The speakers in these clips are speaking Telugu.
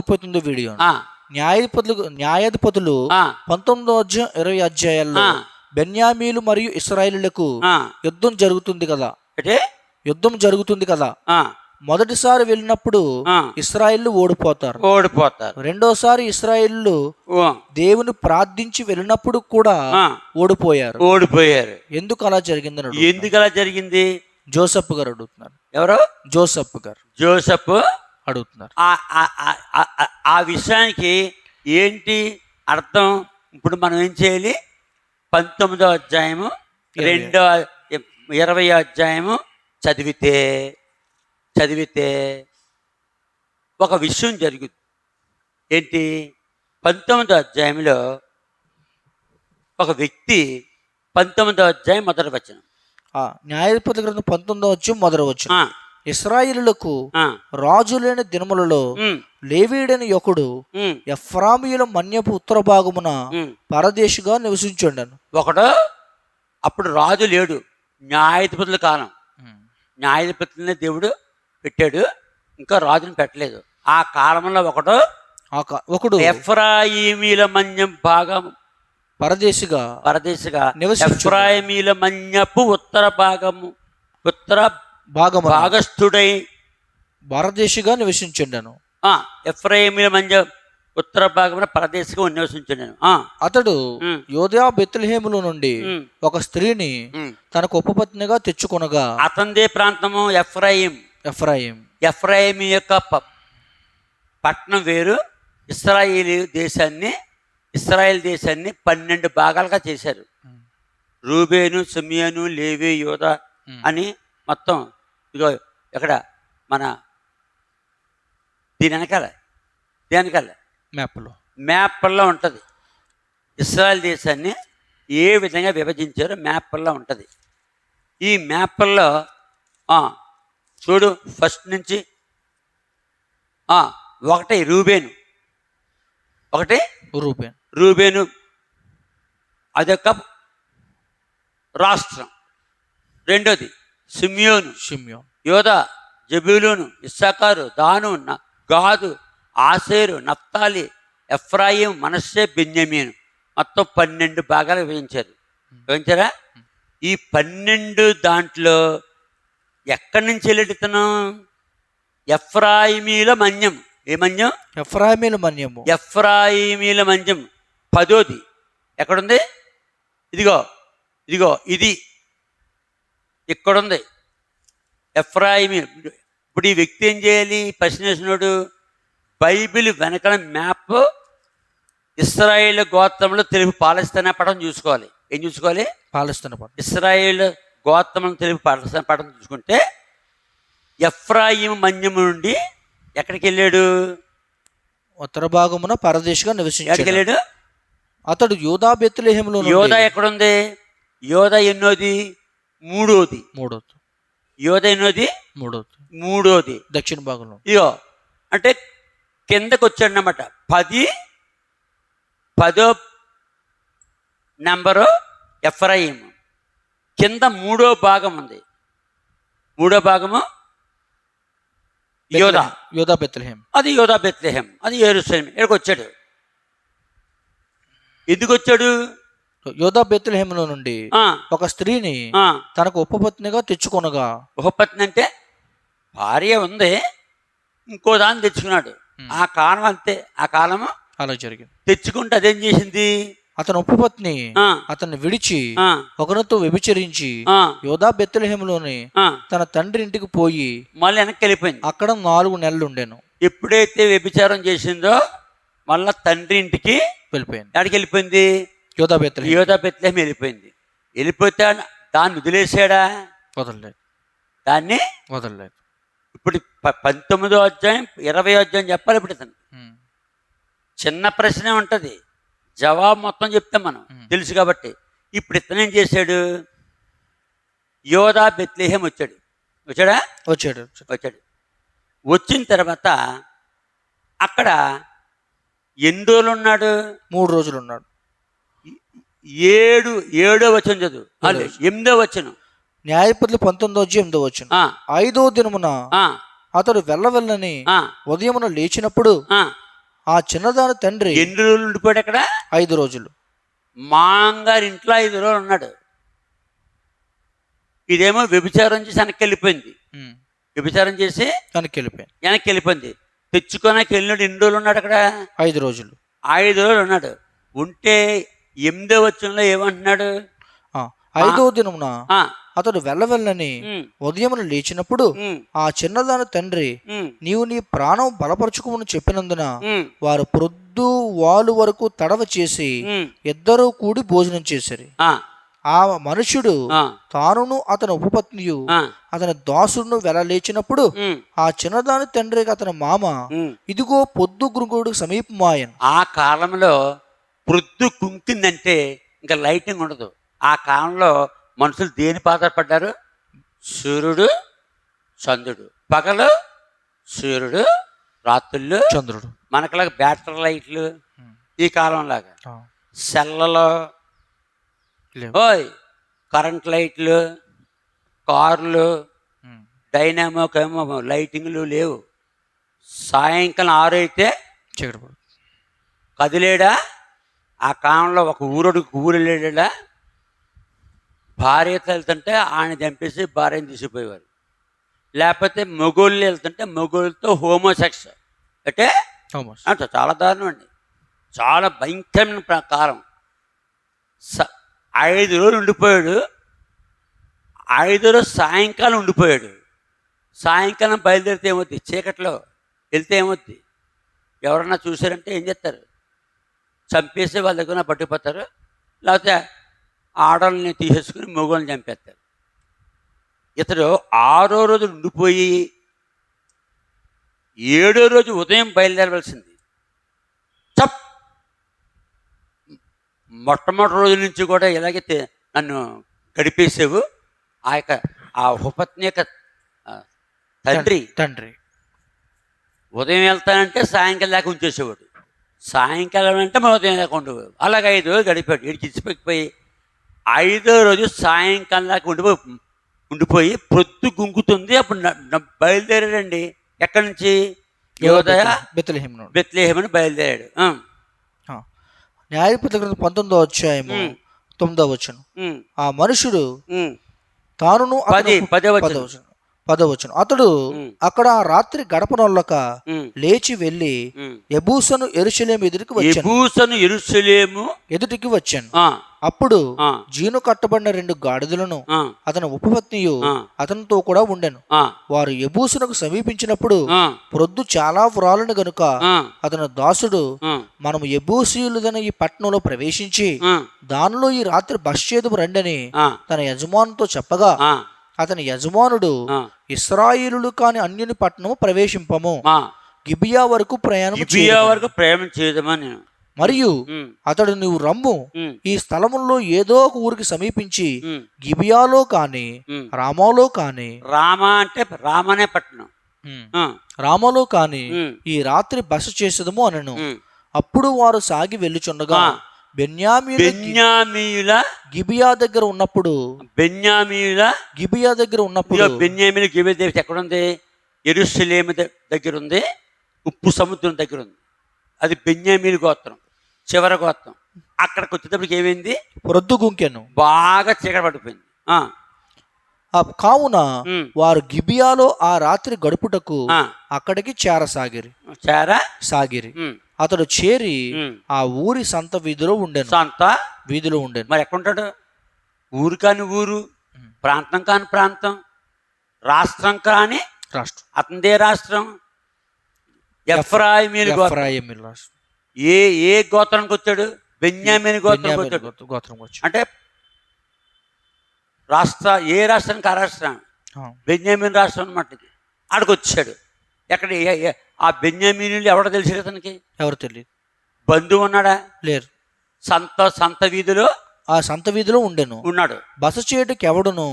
ముప్పై తొమ్మిదో వీడియో ఆ, న్యాయాధిపతులు పంతొమ్మిదో అధ్యాయం ఇరవై అధ్యాయాల్లో. బెన్యామీలు మరియు ఇస్రాయేలులకు ఆ. యుద్ధం జరుగుతుంది కదా. అంటే? యుద్ధం జరుగుతుంది కదా. మొదటిసారి వెళ్ళినప్పుడు ఆ. ఇస్రాయిల్ ఓడిపోతారు. ఓడిపోతారు. రెండోసారి ఇస్రాయిల్ ఓ, దేవుని ప్రార్థించి వెళ్ళినప్పుడు కూడా ఓడిపోయారు. ఓడిపోయారు. ఎందుకు అలా జరిగిందని అడుగు- ఎందుకు అలా జరిగింది? జోసఫ్ గారు అడుగుతున్నారు. ఎవరు? జోసఫ్ గారు. జోసఫ్ అడుగుతున్నారు. ఆ- ఆ- ఆ- ఆ- ఆ- ఆ విషయానికి ఏంటి అర్థం? ఇప్పుడు మనం ఏం చేయాలి? పంతొమ్మిదో అధ్యాయము రెండో ఇరవై అధ్యాయము చదివితే చదివితే ఒక విషయం జరుగుతుంది. ఏంటి? పంతొమ్మిదో అధ్యాయంలో ఒక వ్యక్తి పంతొమ్మిదో అధ్యాయం మొదటి వచనం. ఆ, న్యాయాధిపతుల గ్రంథం పంతొమ్మిదో వచ్చి మొదలు వచ్చు ఆ, ఇస్రాయిలులకు రాజు లేని దినములలో లేవీడని ఒకడు ఉమ్, ఎఫ్రామియుల మన్యపు ఉత్తర భాగమున. పరదేశిగా నివసించుండను. ఒకడు అప్పుడు రాజు లేడు. న్యాయాధిపతుల కాలం. న్యాయాధిపతులనే దేవుడు పెట్టాడు. ఇంకా రాజుని పెట్టలేదు. ఆ కాలంలో ఒకడు ఒకడు ఎఫ్రాయిమీల మన్యం భాగం పరదేశిగా పరదేశగా. ఎఫ్రాయిమీల మన్యపు ఉత్తర భాగము ఉత్తర భాగము భాగస్థుడై పరదేశిగా నివసించుండను. ఆ, ఎఫ్రాయిమీల మన్య ఉత్తర భాగమున పరదేశగా నివసించున్నాను ఆ, అతడు ఉమ్, యోధా బెత్లహేములో నుండి ఒక స్త్రీని. తనకు ఉపపత్నిగా తెచ్చుకొనగా అతందే ప్రాంతము ఎఫ్రాయిం. ఎఫ్రాయిం. ఎఫ్రాయిం యొక్క ప- పట్టణం వేరు. ఇస్రాయేల్ దేశాన్ని ఇస్రాయేల్ దేశాన్ని పన్నెండు భాగాలుగా చేశారు. రూబేను సిమియను లేవి యోధ. అని మొత్తం ఇదిగో ఎక్కడ మన దీని వెనకాల దీని వెనకాల. మ్యాప్లో. మ్యాప్లో ఉంటుంది. ఇస్రాయల్ దేశాన్ని ఏ విధంగా విభజించారో మ్యాప్లో ఉంటుంది. ఈ మ్యాప్లో చూడు ఫస్ట్ నుంచి ఒకటి రూబేను. ఒకటి రూపేన్ రూబేను. అదొక రాష్ట్రం. రెండోది సిమియోను. షిమ్యోన్ యోధ జబూలును ఇస్సాకారు దాను గాదు ఆసేరు నఫ్తాలి ఎఫ్రాయిం మనస్సే బెన్యమీను. మొత్తం పన్నెండు భాగాలు విభజించారు విభజించారా ఈ పన్నెండు దాంట్లో ఎక్కడి నుంచి వెళ్ళితను ఎఫ్రాయిమీల మన్యం. ఏ మన్యం? ఎఫ్రాయిమీల మన్యము. ఎఫ్రాయిమీల మంజం పదోది. ఎక్కడుంది? ఇదిగో ఇదిగో ఇది. ఇక్కడుంది. ఎఫ్రాయిమి ఇప్పుడు ఈ వ్యక్తి ఏం చేయాలి? ప్రశ్నేసినోడు బైబిల్ వెనకల మ్యాప్ ఇస్రాయేల్ గోత్రంలో తెలుగు పాలస్తీనా పటం చూసుకోవాలి. ఏం చూసుకోవాలి? పాలిస్తున్న పట్టు ఇస్రాయేల్ గోత్రం తెలుగు పాలస్తీనా పటం చూసుకుంటే ఎఫ్రాయిం మన్యము నుండి ఎక్కడికి వెళ్ళాడు? ఉత్తర భాగమున పరదేశిగా ఎక్కడికి నివసించాడు వెళ్ళాడు? అతడు యోధా బెత్లహేములో నుండి యోధ ఎక్కడుంది? యోధ ఎన్నోది? మూడోది. మూడోది. యోధ ఎన్నోది? మూడోది. మూడోది. దక్షిణ భాగంలో. ఇగో అంటే కిందకు వచ్చాడనమాట పది పదో నెంబరు ఎఫ్రాయిం కింద మూడో భాగం ఉంది. మూడో భాగము యోధ. యోధా బెత్లహేం. అది యోధా బెత్లెహెం. అది ఏరుసలేం ఇక్కడికి వచ్చాడు ఎందుకు వచ్చాడు యోధా బెత్లహేములో నుండి ఒక స్త్రీని తనకు ఉపపత్నిగా తెచ్చుకొనగా ఉపపత్ని అంటే భార్య ఉంది ఇంకో దాన్ని తెచ్చుకున్నాడు. ఆ కాలం అంతే ఆ కాలము అలా జరిగింది. తెచ్చుకుంటే అదేం చేసింది? అతని ఉపపత్ని అతన్ని విడిచి ఒకరితో వ్యభిచరించి యోధా బెత్లహేములోని ఆ. తన తండ్రి ఇంటికి పోయి మళ్ళీ వెనక్కి వెళ్ళిపోయింది. అక్కడ నాలుగు నెలలు ఉండేను. ఎప్పుడైతే వ్యభిచారం చేసిందో మళ్ళా తండ్రి ఇంటికి వెళ్ళిపోయాను ఎక్కడికి వెళ్ళిపోయింది? యోధా బెత్లహేం యోధా బెత్లెహం వెళ్ళిపోయింది. వెళ్ళిపోతే దాన్ని వదిలేసాడా? వదలలేదు. దాన్ని? వదలలేదు. ఇప్పుడు ప- పంతొమ్మిదో అధ్యాయం ఇరవై అధ్యాయం చెప్పాలి ఇప్పుడు ఇతను. చిన్న ప్రశ్నే ఉంటుంది. జవాబు మొత్తం చెప్తాం మనం. తెలుసు కాబట్టి. ఇప్పుడు ఇతను ఏం చేశాడు? యోధా బెత్లేహం వచ్చాడు? వచ్చాడా వచ్చాడు. వచ్చాడు. వచ్చిన తర్వాత అక్కడ ఎన్ని రోజులు ఉన్నాడు? మూడు రోజులు ఉన్నాడు. ఏడు ఏడో వచనం చదువు. అదే, ఎనిమిదో వచనం. న్యాయపతులు పంతొమ్మిదో వచ్చి ఎనిమిదో వచ్చిన ఆ, ఐదో దినమున అతడు వెళ్ళవెళ్ళని ఉదయమున లేచినప్పుడు ఆ, చిన్నదాని తండ్రి ఎన్ని రోజులు ఉండిపోయాడు అక్కడ? ఐదు రోజులు. మాంగారి ఇంట్లో ఐదు రోజులు ఉన్నాడు. ఇదేమో వ్యభిచారం చేసి వెనక్కి వెళ్ళిపోయింది. వ్యభిచారం చేసి వెనక్కి వెళ్ళిపోయాను వెనక్కి వెళ్ళిపోయింది. తెచ్చుకోనకి వెళ్ళినాడు ఎన్ని రోజులు ఉన్నాడు అక్కడ? ఐదు రోజులు. ఐదు రోజులు ఉన్నాడు. ఉంటే ఎనిమిదో వచ్చంలో ఏమంటున్నాడు? ఐదో దినమున అతడు వెళ్ళవెళ్ళని ఉదయమున లేచినప్పుడు ఆ చిన్నదాని తండ్రి నీవు నీ ప్రాణం బలపరచుకోమని చెప్పినందున వారు ప్రొద్దు వాలు వరకు తడవ చేసి ఇద్దరూ కూడి భోజనం చేసిరి. ఆ, మనుషుడు తానును అతని ఉపపత్నియు అతని దాసుడును వెళ్ళలేచినప్పుడు ఆ చిన్నదాని తండ్రికి అతని మామ. ఇదిగో పొద్దు గురుగుడు సమీపమాయన్. ఆ కాలంలో ప్రొద్దు కుంకిందంటే ఇంకా లైటింగ్ ఉండదు. ఆ కాలంలో మనుషులు దేని పాత్రపడ్డారు సూర్యుడు చంద్రుడు. పగలు సూర్యుడు రాత్రులు. చంద్రుడు. మనకులాగా బ్యాటరీ లైట్లు ఈ కాలంలాగా. సెల్లలో. ఓయ్ కరెంట్ లైట్లు కార్లు డైనామో కేమో లైటింగ్లు లేవు. సాయంకాలం ఆరు అయితే చీకటి. కదిలేడా? ఆ కాలంలో ఒక ఊరుడు ఊరు వెళ్ళాడా భార్యతో వెళ్తుంటే ఆయన చంపేసి భార్యను తీసిపోయేవారు లేకపోతే మొగోళ్ళు వెళ్తుంటే మొగోళ్ళతో హోమోసెక్స్ అంటే. అంటే చాలా దారుణం అండి చాలా భయంకరమైన ప్ర- కాలం స ఐదు రోజులు ఉండిపోయాడు. ఐదు రోజు సాయంకాలం ఉండిపోయాడు. సాయంకాలం బయలుదేరితే ఏమవుద్ది? చీకట్లో వెళ్తే ఏమవుద్ది? ఎవరన్నా చూసారంటే ఏం చేస్తారు? చంపేసి వాళ్ళ దగ్గర పట్టుకుపోతారు. లేకపోతే ఆడవాళ్ళని తీసేసుకుని మగవాళ్ళని చంపేస్తారు. ఇతడు ఆరో రోజు ఉండిపోయి ఏడో రోజు ఉదయం బయలుదేరవలసింది. చప్! మొట్టమొదటి రోజు నుంచి కూడా ఎలాగైతే నన్ను గడిపేసావు. ఆ యొక్క ఆ ఉపత్ని యొక్క తండ్రి తండ్రి. ఉదయం వెళ్తానంటే సాయంకాలం దాకా ఉంచేసేవాడు. సాయంకాలం అంటే దాకా ఉండేవాడు అలాగే ఐదు రోజులు గడిపాడు. ఇడికి ఇచ్చిపోయి ఐదో రోజు సాయంకాలం దాకా ఉండిపోయి ఉండిపోయి పొద్దు గుంకుతుంది అప్పుడు బయలుదేరాడండి. ఎక్కడి నుంచి? యోదయ బెత్లెహేము నుండి. బెత్లేహమని బయలుదేరాడు. న్యాయపతి గ్రంథం పంతొమ్మిదో అధ్యాయము. తొమ్మిదో వచ్చును ఆ మనుషుడు. తానును పది పదే వచ్చింది పదవచనం. అతడు. అక్కడ రాత్రి గడపనొల్లక లేచి వెళ్ళి. ఎబూసను ఎరుషలేం ఎదుటికి వచ్చాను. ఎబూసను ఎరుసలేము ఎదుటికి వచ్చాను. అప్పుడు జీను కట్టబడిన రెండు గాడిదలను అతని ఉపపత్నియు. అతనితో కూడా ఉండెను. వారు ఎబూసునకు సమీపించినప్పుడు ప్రొద్దు చాలా వ్రాలను గనుక అతని దాసుడు ఆ, మనము ఎబూసీయులదన ఈ పట్టణంలో ప్రవేశించి దానిలో ఈ రాత్రి బస్చేదు రండని ఆ, తన యజమానుతో చెప్పగా అతని యజమానుడు ఆ, ఇస్రాయిలులు కాని అన్యుని పట్టణము ప్రవేశింపము. గిబియా వరకు ప్రయాణం గిబియా వరకు ప్రేమ చేయదమని మరియు అతడు నువ్వు రమ్ము. ఈ స్థలములో ఏదో ఒక ఊరికి సమీపించి గిబియాలో కాని. రామాలో కాని రామ అంటే రామనే పట్టణం. రామాలో కాని ఈ రాత్రి బస చేసేదము అనను. అప్పుడు వారు సాగి వెళ్ళుచుండగా బెన్యామీయుల గిబియా దగ్గర ఉన్నప్పుడు బెన్యామీయుల గిబియా దగ్గర ఉన్నప్పుడు బెన్యామీల గిబియా దేవత ఎక్కడ ఉంది? ఎరుసలేము దగ్గర ఉంది. ఉప్పు సముద్రం దగ్గర ఉంది. అది బెన్యామీల గోత్రం చివరి గోత్రం. అక్కడికి వచ్చేటప్పటికి ఏమైంది? ప్రొద్దు గుంకెను. బాగా చీకటి పడిపోయింది. కావున వారు గిబియాలో ఆ రాత్రి గడుపుటకు అక్కడికి చారా సాగిరి. ఉమ్, అతడు చేరి. ఆ ఊరి సంత వీధిలో ఉండెను. సొంత? వీధిలో ఉండెను. మరి ఎక్కడుంటాడు? ఊరు కాని ఊరు ప్రాంతం కాని ప్రాంతం రాష్ట్రం కాని రాష్ట్రం. అతనిదే రాష్ట్రం. ఎఫ్రాయిమీలు రాష్ట్రం. ఏ ఏ గోత్రానికి వచ్చాడు? బెన్యామీని గోత్రం వచ్చాడు. అంటే రాష్ట్ర ఏ రాష్ట్రానికి ఆ రాష్ట్రం? బెన్యామీన్ రాష్ట్రం అనమాట ఆడికి వచ్చాడు. ఎక్కడ ఆ బెన్యామీనులు ఎవడో తెలిసి అతనికి ఎవరు తెలియదు. బంధువు ఉన్నాడా? లేరు. సంత సంత వీధిలో ఆ సంత వీధిలో ఉండెను. ఉన్నాడు. బస చేయటకి ఎవడును.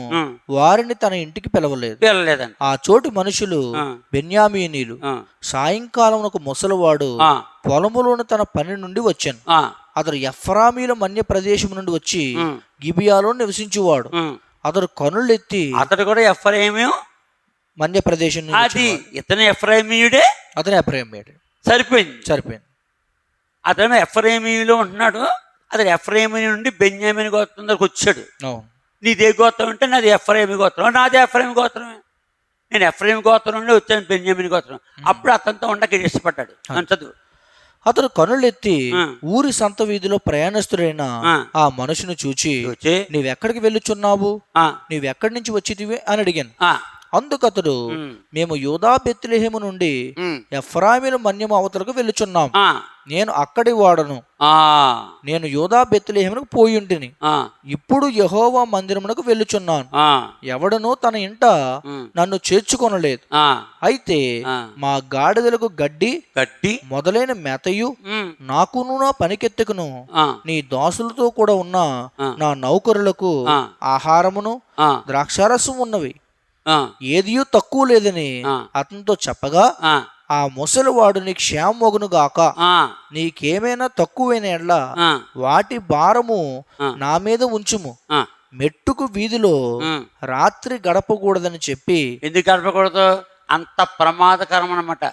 వారిని తన ఇంటికి పిలవలేదు. వెళ్ళలేదండి ఆ చోటి మనుషులు. బెన్యామీనీలు. సాయంకాలం ఒక ముసలివాడు పొలములోని తన పని నుండి వచ్చాను. అతడు ఎఫ్రామీల మన్య ప్రదేశం నుండి వచ్చి గిబియాలో నివసించువాడు. అతడు కనులెత్తి అతడు కూడా ఎఫ్రాయిము మన్య ప్రదేశం అది. ఇతను ఎఫ్రాయిమీయుడే? అతను ఎఫ్రాయిమీయుడు. సరిపోయింది. సరిపోయింది. అతను ఎఫ్రేమీలో ఉంటున్నాడు. అతను ఎఫ్రేమీ నుండి బెన్యామిని గోత్రం దగ్గరకు వచ్చాడు. నీదే గోత్రం అంటే నాది ఎఫ్రేమి గోత్రం. నాది ఎఫ్రేమి గోత్రమే. నేను ఎఫ్రేమి గోత్రం నుండి వచ్చాను బెన్యామిని గోత్రం. అప్పుడు అతనితో ఉండక ఇష్టపడ్డాడు. చదువు. అతడు కనులెత్తి. ఊరి సంత వీధిలో ప్రయాణస్తుడైన ఆ. మనుషును చూచి నీవెక్కడికి వెళ్ళుచున్నావు నీవెక్కడి నుంచి వచ్చితివి? అని అడిగాను. అందుకతడు మేము. యూదా బెత్లెహేము నుండి ఉమ్, ఎఫ్రాయిముల మన్యము అవతలకు వెళ్ళుచున్నాం. నేను అక్కడి వాడను. నేను యూదా బెత్లెహేమునకు పోయుంటిని. ఇప్పుడు యెహోవా మందిరమునకు వెళ్ళుచున్నాను. ఎవడనూ తన ఇంట నన్ను చేర్చుకొనలేదు. అయితే. మా గాడిదలకు గడ్డి గడ్డి. మొదలైన మెతయు నాకును నా పనికెత్తకును. నీ దాసులతో కూడా ఉన్న. నా నౌకరులకు. ఆహారమును ద్రాక్షారసం ఉన్నవి ఏదియూ తక్కువ లేదని. అతనితో చెప్పగా ఆ, ఆ ముసలివాడు నీకు క్షేమమగును గాక. ఆ, నీకేమైనా తక్కువైన ఎడ్ల వాటి భారము. నా మీద ఉంచుము. మెట్టుకు వీధిలో. రాత్రి గడపకూడదని చెప్పి ఎందుకు గడపకూడదు? అంత ప్రమాదకరం అన్నమాట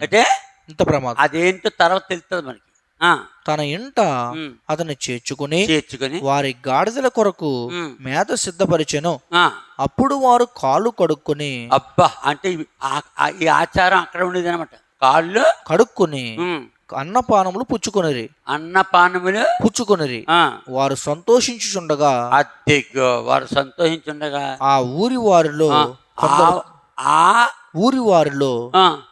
అంటే ఇంత ప్రమాదం. అదేంటో తర్వాత తెలుస్తుంది మనకి. తన ఇంట ఉమ్, అతన్ని చేర్చుకుని చేర్చుకొని వారి గాడిదల కొరకు మేత సిద్ధపరిచెను. అప్పుడు వారు కాళ్ళు కడుక్కొని అబ్బా అంటే ఈ ఆచారం అక్కడ ఉండేది అనమాట కాళ్ళు కడుక్కొని అన్నపానములు పుచ్చుకొనిరి. అన్నపానములు పుచ్చుకొనిరి. వారు సంతోషించుచుండగా అద్దెగో వారు సంతోషించుండగా ఆ ఊరి వారిలో ఆ, ఊరి వారిలో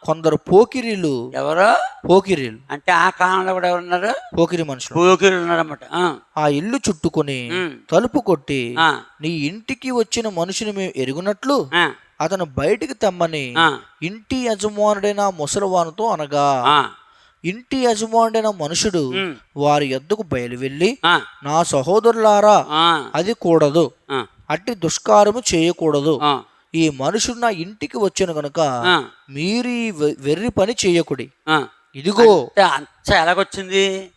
కొందరు పోకిరీలు ఎవరు? పోకిరీలు. అంటే ఆ కాలంలో కూడా ఎవరు ఉన్నారు పోకిరి మనుషులు. పూకిలు ఉన్నారన్నమాట. ఆ, ఆ ఇల్లు చుట్టుకొని తలుపు కొట్టి నీ ఇంటికి వచ్చిన మనుషుని మేము ఎరుగునట్లు అతను బయటికి తెమ్మని ఇంటి యజమానుడైన ముసలివానితో అనగా ఇంటి యజమానుడైన మనుషుడు వారి యొద్దకు బయలు వెళ్ళి నా సహోదరులారా అది కూడదు. అట్టి దుష్కారము చేయకూడదు. ఈ మనుషుడు నా ఇంటికి వచ్చాను గనుక ఆ, మీరు ఈ వెర్రి పని చేయకుడి. ఆ. ఇదిగో. అంత ఎలాగొచ్చింది?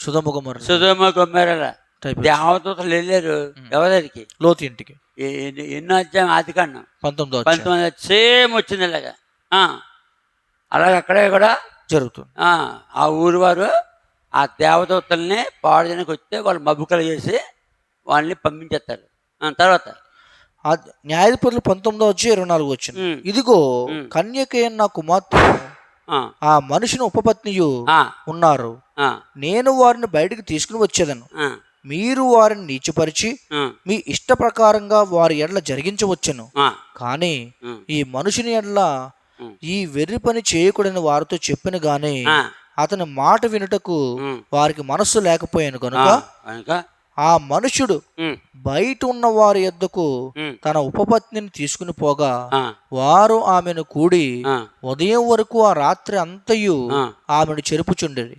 సుధముఖమర్ సుధమ గొమ్మెర టైప్ దేవదూతలు వెళ్ళారు ఎవరికి లోతు ఇంటికి. ఎన్నో అధ్యాయం ఆది కాండం పంతొమ్మిదో పంతొమ్మిది సేమ్ వచ్చింది ఇలాగా. ఆ, అలాగే అక్కడే కూడా జరుగుతుంది. ఆ, ఆ ఊరు వారు ఆ దేవదూతల్ని పాడు చేయడానికి వస్తే వాళ్ళు మబ్బుకలు చేసి వాళ్ళని పంపించేస్తారు. ఆ, తర్వాత ఆ న్యాయాధిపతులు పంతొమ్మిదో వచ్చి ఇరవై నాలుగు వచ్చింది ఇదిగో. కన్యకైన నా కుమార్తె ఆ, మనిషిని ఉపపత్నియు ఉన్నారు. నేను వారిని బయటికి తీసుకుని వచ్చేదను. మీరు వారిని నీచపరిచి మీ ఇష్ట ప్రకారంగా వారి ఎడ్ల జరిగించవచ్చును. కానీ ఈ మనుషుని ఎడ్ల. ఈ వెర్రి పని చేయకూడని వారితో చెప్పిన గాని అతని మాట వినుటకు వారికి మనస్సు లేకపోయాను కనుక ఆ మనుషుడు బయట ఉన్న వారి యొద్దకు ఉమ్, తన ఉపపత్నిని తీసుకుని పోగా వారు ఆమెను కూడి ఉదయం వరకు ఆ రాత్రి అంతయు ఆమెను చెరుపుచుండేది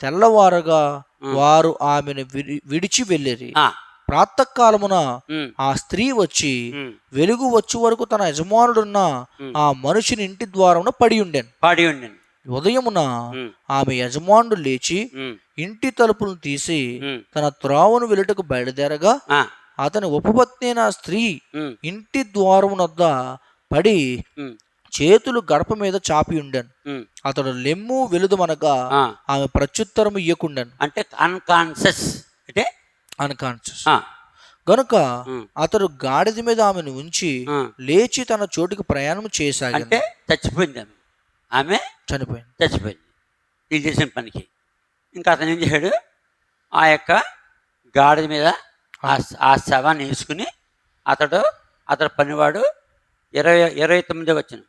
తెల్లవారగా వారు ఆమెను విడి- విడిచి వెళ్ళిరి. ఆ, ప్రాతకాలమున ఆ స్త్రీ వచ్చి వెలుగు వచ్చే వరకు తన యజమానుడున్న. ఆ మనుషుని ఇంటి ద్వారమున పడి ఉండెను. పాడి ఉండండి ఉదయమున ఆమె యజమానుడు లేచి ఇంటి తలుపులను తీసి తన త్రావును వెలుటకు బయలుదేరగా అతని ఉపపత్ని అయిన స్త్రీ ఇంటి ద్వారమునొద్ద పడి చేతులు గడప మీద చాపి ఉండెను. అతడు లెమ్ము వెలుదుమనగా. ఆమె ప్రత్యుత్తరము ఇయ్యకుండాను. అంటే అన్కాన్షియస్ అంటే? అన్కాన్షియస్ గనుక అతడు గాడిద మీద ఆమెను ఉంచి. లేచి తన చోటుకి ప్రయాణం చేసాగాను అంటే చచ్చిపోయింది ఆమె చనిపోయింది. చచ్చిపోయింది. ఇది చేసిన పనికి. ఇంకా అతను ఏం చేశాడు? ఆ యొక్క గాడిద మీద ఆ శవాన్ని వేసుకుని అతడు అతడు పనివాడు ఇరవై ఇరవై తొమ్మిది వచ్చిన.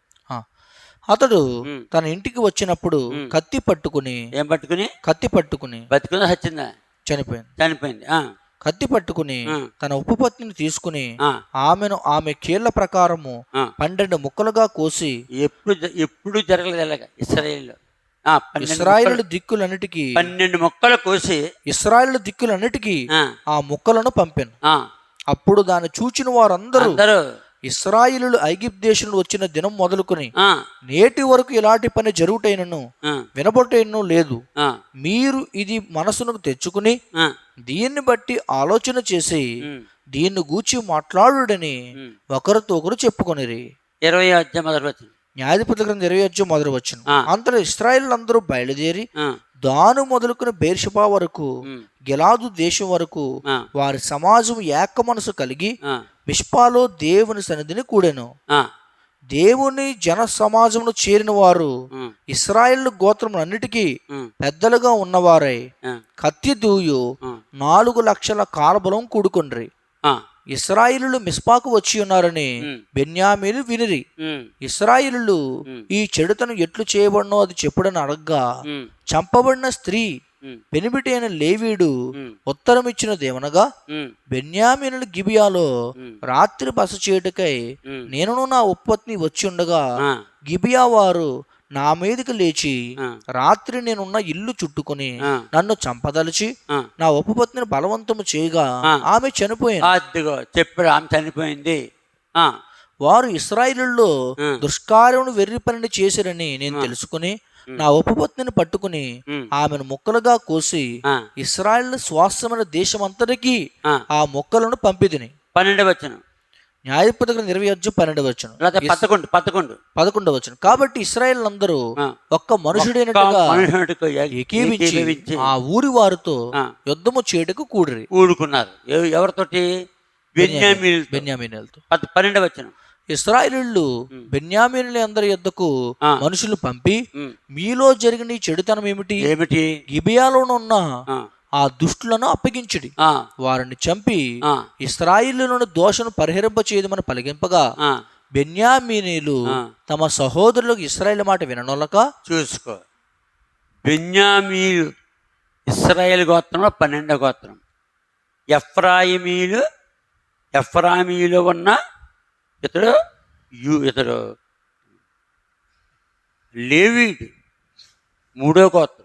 అతడు. తన ఇంటికి వచ్చినప్పుడు. కత్తి పట్టుకుని ఏం పట్టుకుని? కత్తి పట్టుకుని బతికుందా చచ్చిందా చనిపోయింది. చనిపోయింది. ఆ, కత్తి పట్టుకుని. తన ఉపపత్నిని తీసుకుని ఆ, ఆమెను ఆమె కీళ్ళ ప్రకారము. పన్నెండు ముక్కలుగా కోసి ఎప్పుడు ఎప్పుడు జరగలేదు అలాగా ఇస్రాయేల్లో ఇస్రాయేల్ దిక్కులన్నిటికీ పన్నెండు మొక్కలు కోసి ఇస్రాయేల్ దిక్కులన్నిటికీ ఆ, ముక్కలను పంపాను. అప్పుడు దాన్ని చూచిన వారందరూ ఇస్రాయిలు ఐగిప్ దేశం వచ్చిన దినం మొదలుకొని నేటి వరకు ఇలాంటి పని జరుగుటైనను ఆ, వినబొటైనను లేదు. మీరు ఇది మనసునకు తెచ్చుకుని దీన్ని బట్టి ఆలోచన చేసి దీన్ని గూర్చి మాట్లాడుడని. ఒకరితో ఒకరు చెప్పుకొనిరి. ఇరవై అధ్యాయం మొదటి గ్రంథం ఇరవై వచ్చి మొదలు వచ్చును. అంతలో ఇస్రాయిల్ అందరూ బయలుదేరి దాను మొదలుకుని బేర్షపా వరకు గిలాదు దేశం వరకు వారి సమాజం ఏక మనసు కలిగి మిష్పాలో దేవుని సన్నిధిని కూడెను. దేవుని జన సమాజంలో చేరిన వారు ఇస్రాయేల్ గోత్రములన్నిటికీ పెద్దలుగా ఉన్నవారై కత్తి దూయు నాలుగు లక్షల కాలబలం కూడుకొండ్రి. ఇస్రాయిలు మిస్పాకు వచ్చి ఉన్నారని బెన్యామీలు వినిరి. ఇస్రాయిలు. ఈ చెడుతను ఎట్లు చేయబడినో అది చెప్పుడని అడగ్గా చంపబడిన స్త్రీ అయిన లేవీడు ఉత్తరం ఇచ్చిన దేవనగా బెన్యామీనులు గిబియాలో రాత్రి బస చేయుటకై నేనును నా ఉత్పత్తిని వచ్చి ఉండగా గిబియా వారు నా మీదకి లేచి రాత్రి నేనున్న ఇల్లు చుట్టుకుని నన్ను చంపదలిచి. నా ఉపపత్నిని బలవంతము చేయగా. ఆమె చనిపోయింది. అదిగో ఆమె చనిపోయింది. వారు ఇస్రాయిలుల్లో ఆ. దుష్కార్యమును వెర్రి పనిని చేసిరని నేను తెలుసుకుని నా ఉపపత్నిని పట్టుకుని ఆమెను ముక్కలుగా కోసి ఇస్రాయిల్ స్వాస్థ్యమైన దేశమంతటికి ఆ. ఆ మొక్కలను పంపిదిని పన్నెండు వచ్చను న్యాయపత్రిక ఇరవై అజ్జు పన్నెండు వచ్చును. లేకపోతే పదకొండు పదకొండు. పదకొండు వచ్చును. కాబట్టి ఇస్రాయేల్ అందరూ. ఒక్క మనుషుడైనట్టుగా మనుషుడికి ఏకీవించి ఏకీభవించి ఆ ఊరి వారితో. యుద్ధము చేయుటకు కూడిరి. ఊడుకున్నారు ఎవ- ఎవరితోటి? బెన్యామీన్ బెన్యామీనులతో. పన్నెండు వచ్చను. ఇస్రాయేలీళ్ళు బెన్యామీనుల అందరి యొద్దకు ఆ. మనుషులు పంపి మీలో జరిగిన చెడుతనం ఏమిటి? ఏమిటి? గిబియాలోనున్న ఆ, దుష్టులను అప్పగించుడి. ఆ, వారిని చంపి ఇస్రాయిలులను దోషను పరిహరింప చేయదమని పలిగింపగా బెన్యామీనీలు. తమ సహోదరులకు ఇస్రాయేల్ మాట విననొలక చూసుకో. బెన్యామీలు ఇస్రాయేల్ గోత్రంలో పన్నెండో గోత్రం. ఎఫ్రాయిమీలు ఎఫ్రామీలో ఉన్న ఇతడు యు ఇతడు లేవీడు మూడో గోత్రం.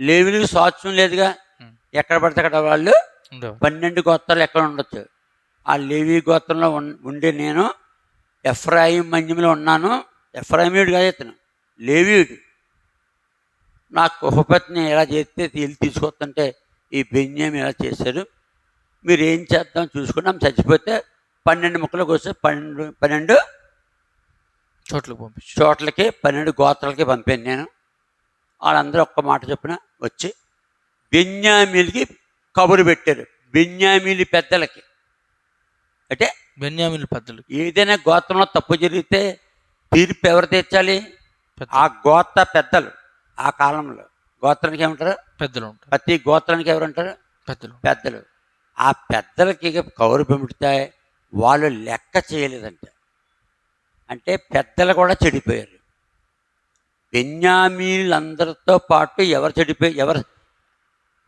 లేవీలకు స్వాస్థ్యం లేదుగా? ఎక్కడ పడితే అక్కడ వాళ్ళు పన్నెండు గోత్రాలు ఎక్కడ ఉండొచ్చు? ఆ లేవి గోత్రంలో ఉండి నేను ఎఫ్రాయిం మన్యంలో ఉన్నాను. ఎఫ్రాయిమీయుడు కాదు ఇతను. లేవీయుడు. నాకు ఉపపత్ని ఎలా చేస్తే వీళ్ళు తీసుకొస్తుంటే ఈ బెన్యం ఎలా చేశారు మీరు ఏం చేద్దాం చూసుకున్నాం. చచ్చిపోతే పన్నెండు ముక్కలకు వస్తే పన్నెండు పన్నెండు చోట్లకు పంపించు. చోట్లకి పన్నెండు గోత్రాలకి పంపాను నేను. వాళ్ళందరూ ఒక్క మాట చొప్పున వచ్చి బెన్యామీలకి కబురు పెట్టారు. బెన్యామీలి పెద్దలకి. అంటే బెన్యామీన్ పెద్దలు ఏదైనా గోత్రంలో తప్పు జరిగితే తీర్పు ఎవరు తీర్చాలి? ఆ గోత్ర పెద్దలు ఆ కాలంలో. గోత్రానికి ఏమంటారు? పెద్దలు ఉంటారు. ప్రతి గోత్రానికి ఎవరు అంటారు పెద్దలు పెద్దలు. ఆ పెద్దలకి కౌరు పెమిడితే వాళ్ళు లెక్క చేయలేదంట. అంటే పెద్దలు కూడా చెడిపోయారు. బెన్యామీలందరితో పాటు ఎవరు చెడిపోయి ఎవరు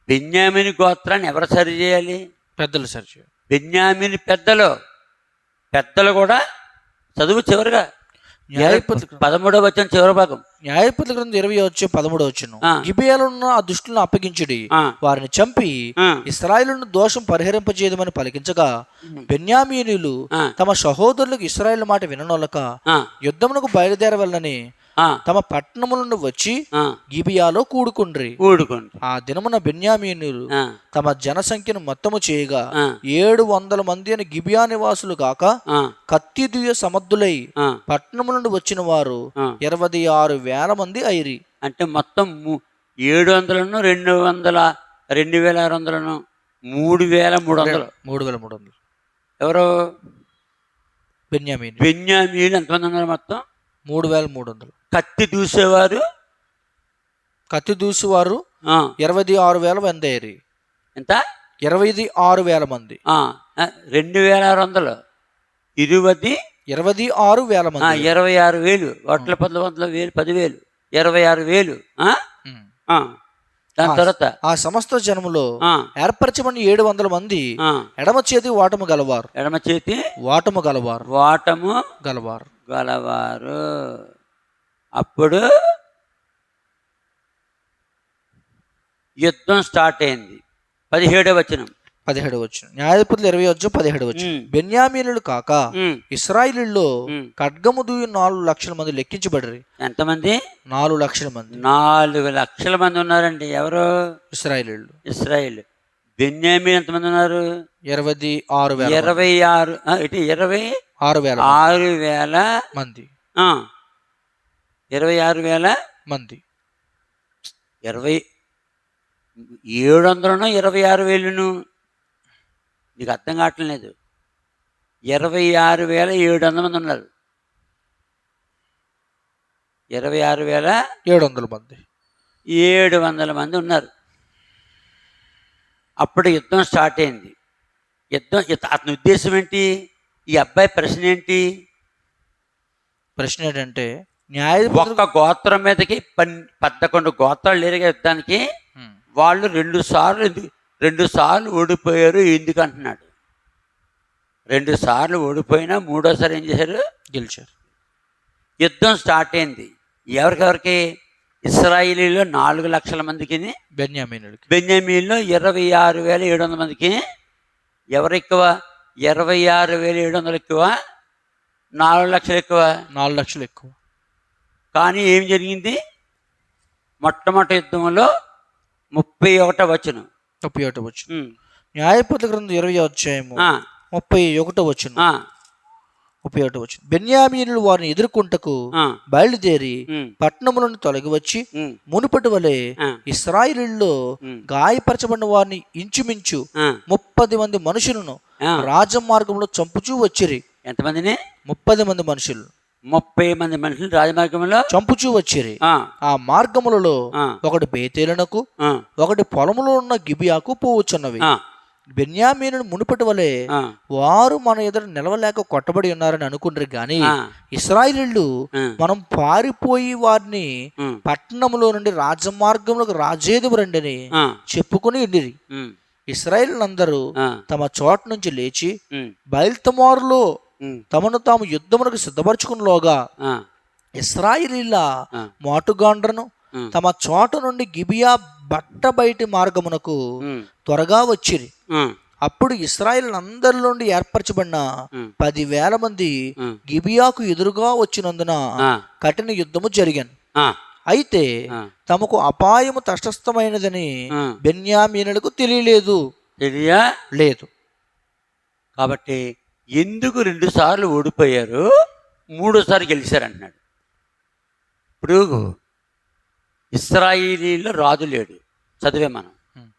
బెన్యామిని గోత్రాన్ని ఎవరు సరి చేయాలి? పెద్దలు సరిచే బెన్యామిని పెద్దలు. పెద్దలు కూడా చదువు చివరిగా. న్యాయపత్రిక పదమూడవ వచ్చిన చివరి భాగం. న్యాయపత్రిక గ్రంథం ఇరవై వచ్చి పదమూడు వచ్చును ఆ. గిబియాలో ఉన్న ఆ దుష్టులను అప్పగించుడి. వారిని చంపి ఇస్రాయేలును దోషం పరిహరింపజేయదమని పలికించగా బెన్యామీనులు తమ సహోదరులకు ఇస్రాయేల్ మాట విననొలక యుద్ధమునకు బయలుదేరవలనని తమ పట్టణము నుండి వచ్చి గిబియాలో కూడుకుండ్రి. ఊడుకోండి ఆ దినమున బెన్యామీనులు తమ జనసంఖ్యను మొత్తము చేయగా ఏడు వందల మంది అని గిబియా నివాసులు కాక ఆ, కత్తి దుయ్య సమర్థులై పట్టణము నుండి వచ్చిన వారు. ఇరవై ఆరు వేల మంది అయిరి. అంటే మొత్తం ఏడు వందలను రెండు వందల రెండు వేల ఆరు వందలను మూడు వేల మూడు వందలు మూడు వేల మూడు వందలు ఎవరు? బెన్యామీన్. బెన్యామీలు ఎంతమంది ఉన్నారు మొత్తం? మూడు వేల మూడు వందలు. కత్తి దూసేవారు? కత్తి దూసివారు ఇరవై ఆరు వేల మంది అయిరి ఎంత? ఇరవై ఆరు వేల మంది. రెండు వేల ఆరు వందలు. ఇరువది? ఇరవై ఆరు వేల మంది. ఇరవై ఆరు వేలు. వడ్ల పదుల వందల వేలు పదివేలు. ఇరవై ఆరు వేలు. దాని తర్వాత? ఆ సమస్త జనములో ఆ, ఏర్పరచబడిన ఏడు వందల మంది ఎడమ చేతి వాటము గలవారు. ఎడమ చేతి వాటము గలవారు. వాటము గలవారు. గలవారు. అప్పుడు యుద్ధం స్టార్ట్ అయింది. పదిహేడవ వచనం. పదిహేడు వచ్చిన న్యాయపతులు ఇరవై వచ్చి పదిహేడు వచ్చిన ఉమ్. బెన్యామీనులు కాక ఉమ్. ఖడ్గము దూయి నాలుగు లక్షల మంది లెక్కించబడరు ఎంతమంది? నాలుగు లక్షల మంది. నాలుగు లక్షల మంది ఉన్నారండి. ఎవరు? ఇస్రాయిలీళ్ళు ఇస్రాయిల్. బెన్యామీన్ ఎంతమంది ఉన్నారు? ఇరవై ఆరు ఇరవై ఆరు ఇటు ఇరవై ఆరు వేల ఆరు వేల మంది ఇరవై ఆరు వేల మంది. ఇరవై ఏడు వందలను ఇరవై ఆరు వేలును నీకు అర్థం కావట్లేదు ఇరవై ఆరు వేల ఏడు వందల మంది ఉన్నారు. ఇరవై ఆరు వేల ఏడు వందల మంది. ఏడు వందల మంది ఉన్నారు. అప్పుడు యుద్ధం స్టార్ట్ అయింది. యుద్ధం అతని ఉద్దేశం ఏంటి? ఈ అబ్బాయి ప్రశ్న ఏంటి? ప్రశ్న ఏంటంటే న్యాయాధిపతులు ఒక్క గోత్రం మీదకి పన్ పదకొండు గోత్రాలు లేరుగా యుద్ధానికి వాళ్ళు రెండు సార్లు రెండు సార్లు ఓడిపోయారు ఎందుకు అంటున్నాడు. రెండు సార్లు ఓడిపోయినా మూడోసారి ఏం చేశారు? గెలిచారు. యుద్ధం స్టార్ట్ అయింది. ఎవరికెవరికి? ఇస్రాయిలీలో నాలుగు లక్షల మందికి. బెన్యామీనుడికి బెంజమీన్లో ఇరవై ఆరు వేల ఏడు వందల మందికి. ఎవరు ఎక్కువ? ఇరవై ఆరు వేల ఏడు వందలు ఎక్కువ నాలుగు లక్షలు ఎక్కువ. నాలుగు లక్షలు ఎక్కువ. కానీ ఏం జరిగింది? మొట్టమొదటి యుద్ధంలో ముప్పై ఒకటో వచ్చును ముప్పై ఒకటి వచ్చిన న్యాయపత్ర గ్రంథం ఇరవై అధ్యాయము ముప్పై ఒకటో వచ్చిన ముప్పై ఒకటో వచ్చిన బెన్యామీనులు వారిని ఎదుర్కొంటకు బయలుదేరి పట్టణములను తొలగి వచ్చి మునుపటి వలె ఇస్రాయిలీల్లో గాయపరచబడిన వారిని ఇంచుమించు ముప్పది మంది మనుషులను రాజమార్గంలో చంపుచూ వచ్చిరి. ఎంతమందిని? ముప్పది మంది మనుషులు. ముప్పై మంది మనుషులు రాజమార్గంలో చంపుచూ వచ్చిరి. ఆ, మార్గములలో ఒకటి బేతేలనకు ఒకటి పొలములో ఉన్న గిబియాకు పోవచ్చున్నవి. బెన్యామీను మునుపటి వలె వారు మన ఎదురు నిలవలేక కొట్టబడి ఉన్నారని అనుకుంటారు గాని ఆ, ఇస్రాయిలీళ్ళు మనం పారిపోయి వారిని పట్టణంలో నుండి రాజమార్గంలోకి రాజేదు రండిని ఆ, చెప్పుకుని ఉండిరి. ఉమ్, ఇస్రాయిలందరూ ఆ, తమ చోట నుంచి లేచి బయల్తమారులో తమను తాము యుద్ధమునకు సిద్ధపరచుకున్నలోగా ఇస్రాయిలీల మాటుగాండ్రను తమ చోట నుండి గిబియా బట్ట బయటి మార్గమునకు త్వరగా వచ్చిరి. ఉమ్, అప్పుడు ఇస్రాయిల్ అందరి నుండి ఏర్పరచబడిన పదివేల మంది గిబియాకు ఎదురుగా వచ్చినందున కఠిన యుద్ధము జరిగాను. అయితే తమకు అపాయము తటస్థమైనదని. బెన్యామీనులకు తెలియలేదు. తెలియా? లేదు. కాబట్టి ఎందుకు రెండు సార్లు ఓడిపోయారు? మూడోసారి గెలిచారు అంటున్నాడు. ఇప్పుడు ఇస్రాయిలీలో రాజు లేడు. చదివే మనం.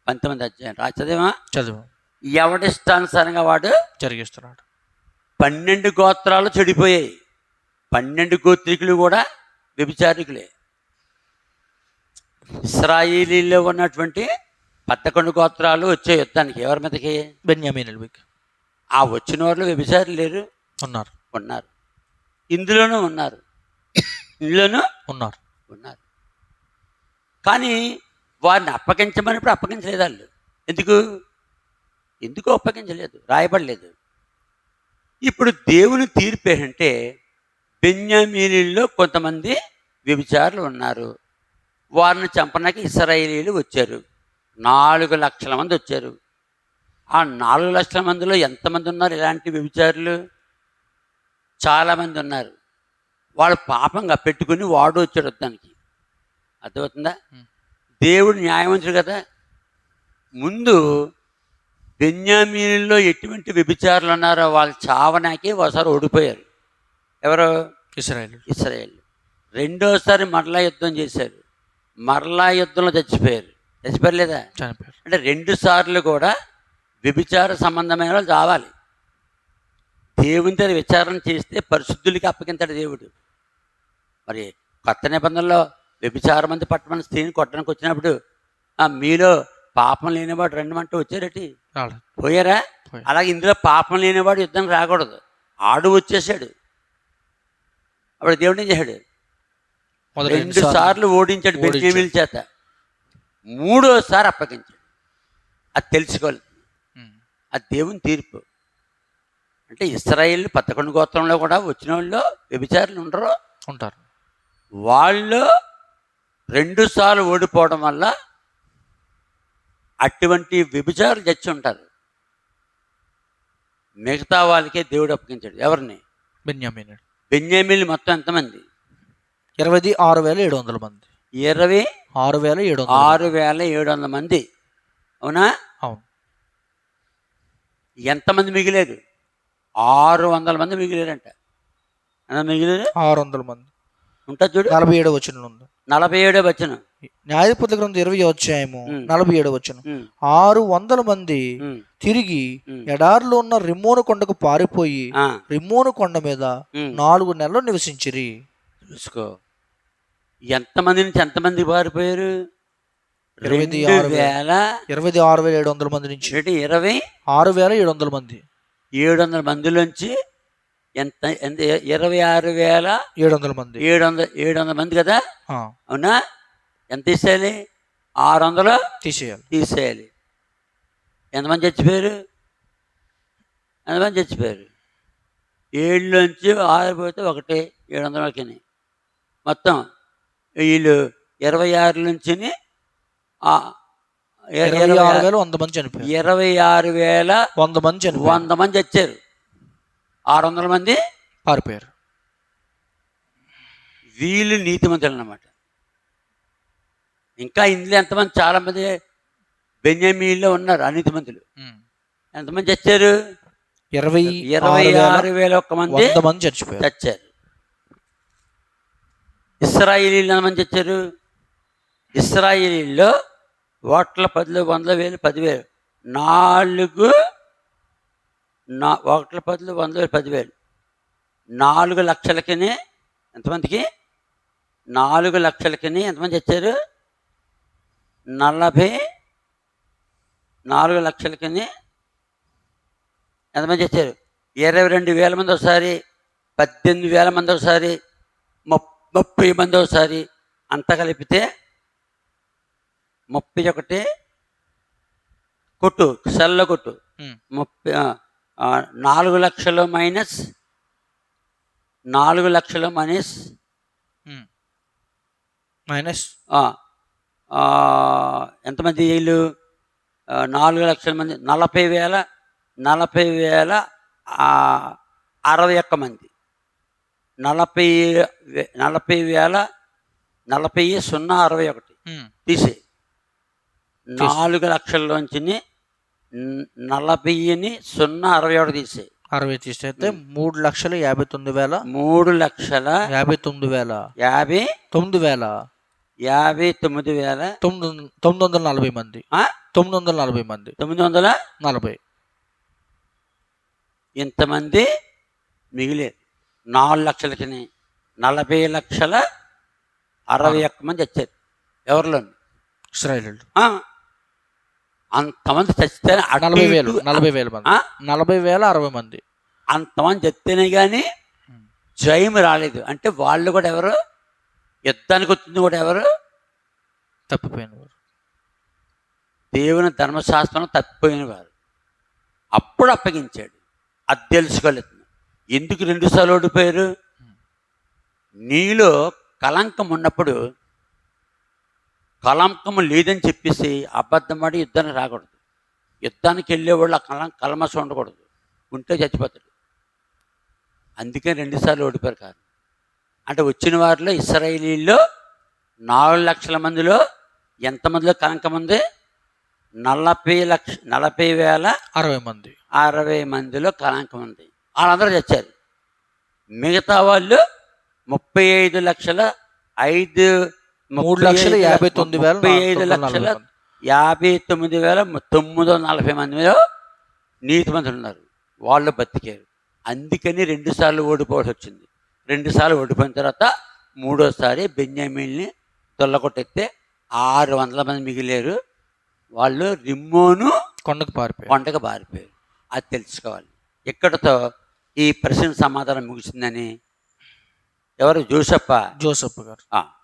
పంతొమ్మిది అధ్యాయం. రా చదివా? చదువు. ఎవడిష్టానుసారంగా వాడు? జరిగిస్తున్నాడు. పన్నెండు గోత్రాలు చెడిపోయాయి. పన్నెండు గోత్రికులు కూడా వ్యభిచారికులే. ఇస్రాయిలీలో ఉన్నటువంటి పదకొండు గోత్రాలు వచ్చే యుద్ధానికి ఎవరి మీదకి? బెన్యామీనులు ఆ వచ్చిన వాళ్ళు వ్యభిచారులు లేరు. ఉన్నారు. ఉన్నారు. ఇందులోనూ ఉన్నారు. ఇందులోనూ ఉన్నారు. ఉన్నారు. కానీ వారిని అప్పగించమన్నప్పుడు అప్పగించలేదు వాళ్ళు. ఎందుకు? ఎందుకు అప్పగించలేదు? రాయబడలేదు. ఇప్పుడు దేవుని తీర్పు ఏంటంటే బెన్యామీనీల్లో కొంతమంది వ్యభిచారులు ఉన్నారు. వారిని చంపడానికి ఇస్రాయేలీలు వచ్చారు. నాలుగు లక్షల మంది వచ్చారు. ఆ నాలుగు లక్షల మందిలో ఎంతమంది ఉన్నారు ఇలాంటి వ్యభిచారులు? చాలామంది ఉన్నారు. వాళ్ళు పాపంగా పెట్టుకుని వాడు వచ్చాడు దానికి. అర్థమవుతుందా. దేవుడు న్యాయవంతుడు కదా? ముందు బెన్యామీనుల్లో ఎటువంటి వ్యభిచారులు ఉన్నారో వాళ్ళు చావనాకి ఒకసారి ఓడిపోయారు. ఎవరు? ఇస్రాయల్. ఇస్రాయేల్. రెండోసారి మరలా యుద్ధం చేశారు. మరలా యుద్ధంలో చచ్చిపోయారు. చచ్చిపోయారు లేదా? చనిపోయారు. అంటే రెండు సార్లు కూడా వ్యభిచార సంబంధమైన వాళ్ళు చావాలి. దేవుని దగ్గర విచారణ చేస్తే పరిశుద్ధులకి అప్పగింతాడు దేవుడు. మరి కొత్త నిబంధనలో వ్యభిచారం మంది పట్టమని స్త్రీని కొట్టడానికి వచ్చినప్పుడు ఆ మీలో పాపం లేనివాడు రెండమంటూ వచ్చారటి రాలేదు పోయారా. అలాగే ఇందులో పాపం లేనివాడు యుద్ధం రాకూడదు. ఆడు వచ్చేసాడు. అప్పుడు దేవుడు ఏం చేశాడు? రెండు సార్లు ఓడించాడు. బెంజమీల చేత. మూడోసారి అప్పగించాడు. అది తెలుసుకోవాలి. అది దేవుని తీర్పు. అంటే ఇస్రాయేల్ పదకొండు గోత్రంలో కూడా వచ్చిన వాళ్ళు వ్యభిచారులు ఉండరు. ఉంటారు. వాళ్ళు రెండు సార్లు ఓడిపోవడం వల్ల అటువంటి వ్యభిచారులు చచ్చి ఉంటారు మిగతా వాళ్ళకే దేవుడు అప్పగించాడు. ఎవరిని? బెన్యామీనుడు బెన్యామిల్ మొత్తం ఎంతమంది? ఇరవై ఆరు వేల ఏడు వందల మంది. ఇరవై ఆరు వేల ఏడు ఆరు వేల ఏడు వందల మంది. అవునా? అవును. ఎంతమంది మిగిలేదు ఆరు వందల మంది మిగిలేరంట. ఎంత మిగిలేదు ఆరు వందల మంది. ఉంటుంది చూడు. నలభై ఏడు వచ్చిన ఉంది. నలభై ఏడో వచ్చిన న్యాయపతుల గ్రంథం ఇరవై అధ్యాయము. నలభై ఏడు వచ్చిన ఆరు వందల మంది తిరిగి. ఎడారిలో ఉన్న రిమ్మోను కొండకు పారిపోయి రిమ్మోను కొండ మీద. నాలుగు నెలలు నివసించిరి. చూసుకో. ఎంతమంది నుంచి ఎంతమంది పారిపోయారు? ఇరవై ఆరు వేల. ఇరవై ఆరు వేల ఏడు వందల మంది నుంచి. ఇరవై? ఆరు వేల ఏడు వందల మంది. ఏడు వందల మందిలోంచి ఎంత ఎంత ఇరవై ఆరు వేల ఏడు వందల మంది. ఏడు వందల ఏడు వందల మంది కదా? అవునా? ఎంత తీసేయాలి? ఆరు వందలు తీసేయాలి. తీసేయాలి. ఎంతమంది చచ్చిపోయారు? ఎంతమంది చచ్చిపోయారు? ఏడులోంచి ఆరు పోతే ఒకటి ఏడు వందల వరకు మొత్తం వీళ్ళు ఇరవై ఆరు నుంచి ఇరవై ఆరు వేల వంద మంది చనిపోయారు. ఇరవై ఆరు వేల వంద మంది వంద మంది చచ్చారు. ఆరు వందల మంది పారిపోయారు. వీళ్ళు నీతిమంతులు అన్నమాట. ఇంకా ఇందులో ఎంతమంది చాలా మంది బెంజమీల్లో ఉన్నారు అనీతిమంతులు. ఎంతమంది చచ్చారు? ఇరవై ఇరవై ఆరు వేల ఒక్క మంది మంది చచ్చిపోయారు. చచ్చారు. ఇస్రాయిలీలు ఎంతమంది చచ్చారు? ఇస్రాయిలీల్లో ఓట్ల పదిలో వందల వేలు పదివేలు. నాలుగు నా ఒకట్ల పదిలో వంద వేలు పదివేలు. నాలుగు లక్షలకిని ఎంతమందికి? నాలుగు లక్షలకిని ఎంతమంది చచ్చారు నలభై నాలుగు లక్షలకిని ఎంతమంది చచ్చారు ఇరవై రెండు వేల మంది ఒకసారి పద్దెనిమిది వేల మంది ఒకసారి ముప్- ముప్పై మంది ఒకసారి అంతా కలిపితే ముప్పై ఒకటి కొట్టు సెల్ల కొట్టు. ముప్పై నాలుగు లక్షలు మైనస్ నాలుగు లక్షలు మైనస్. మైనస్ ఎంతమంది వీళ్ళు? నాలుగు లక్షల మంది నలభై వేల నలభై వేల అరవై ఒక్క మంది. నలభై నలభై వేల నలభై సున్నా అరవై ఒకటి. తీసే నాలుగు లక్షల్లోంచి నలభైని సున్నా అరవై ఒకటి తీసే అరవై తీసేస్తే మూడు లక్షల యాభై తొమ్మిది వేల. మూడు లక్షల యాభై తొమ్మిది వేల. యాభై తొమ్మిది వేల. యాభై తొమ్మిది వేల. తొమ్మిది తొమ్మిది వందల నలభై మంది? తొమ్మిది వందల నలభై మంది. తొమ్మిది వందల నలభై. ఇంతమంది మిగిలేరు. నాలుగు లక్షలకి నలభై లక్షల అరవై ఒక్క మంది వచ్చారు. ఎవరిలో ఇస్రాయలీలు. అంతమంది చచ్చితే అటు నలభై వేలు నలభై వేల మంది? నలభై వేల అరవై మంది. అంతమంది చెప్తేనే కానీ జయం రాలేదు. అంటే వాళ్ళు కూడా ఎవరు? యుద్ధానికి వచ్చింది కూడా ఎవరు? తప్పిపోయిన వారు దేవుని ధర్మశాస్త్రం తప్పిపోయిన వారు అప్పుడు అప్పగించాడు. అది తెలుసుకోలేదు. ఎందుకు రెండుసార్లు ఓడిపోయారు? నీలో కలంకం ఉన్నప్పుడు కలంకం లేదని చెప్పేసి అబద్ధమాడి యుద్ధానికి రాకూడదు. యుద్ధానికి వెళ్ళేవాళ్ళు ఆ కలం కలమస ఉండకూడదు. ఉంటే చచ్చిపోతాడు అందుకే రెండుసార్లు ఓడిపోయారు కాదు. అంటే వచ్చిన వారిలో ఇస్రాయేలీల్లో నాలుగు లక్షల మందిలో ఎంతమందిలో కలంకం ఉంది? నలభై లక్ష నలభై వేల అరవై మంది. అరవై మందిలో కళంకం ఉంది. వాళ్ళందరూ చచ్చారు. మిగతా వాళ్ళు ముప్పై ఐదు లక్షల ఐదు మూడు లక్షల యాభై తొమ్మిది వేల ఐదు లక్షల మంది. యాభై తొమ్మిది వేల తొమ్మిది వందల నలభై మందిలో నీతి మంది ఉన్నారు. వాళ్ళు బతికారు. అందుకని రెండు సార్లు ఓడిపోవాల్సి వచ్చింది. రెండు సార్లు ఓడిపోయిన తర్వాత మూడోసారి బెంజామిల్ని తొల్లకొట్టెత్తే ఆరు వందల మంది మిగిలేరు. వాళ్ళు రిమ్మోను కొండకు పారిపోయారు. వంటకు బారిపోయారు అది తెలుసుకోవాలి. ఇక్కడతో ఈ ప్రశ్న సమాధానం ముగిసిందని ఎవరు? జోసప్ప? జోసఫ్ గారు.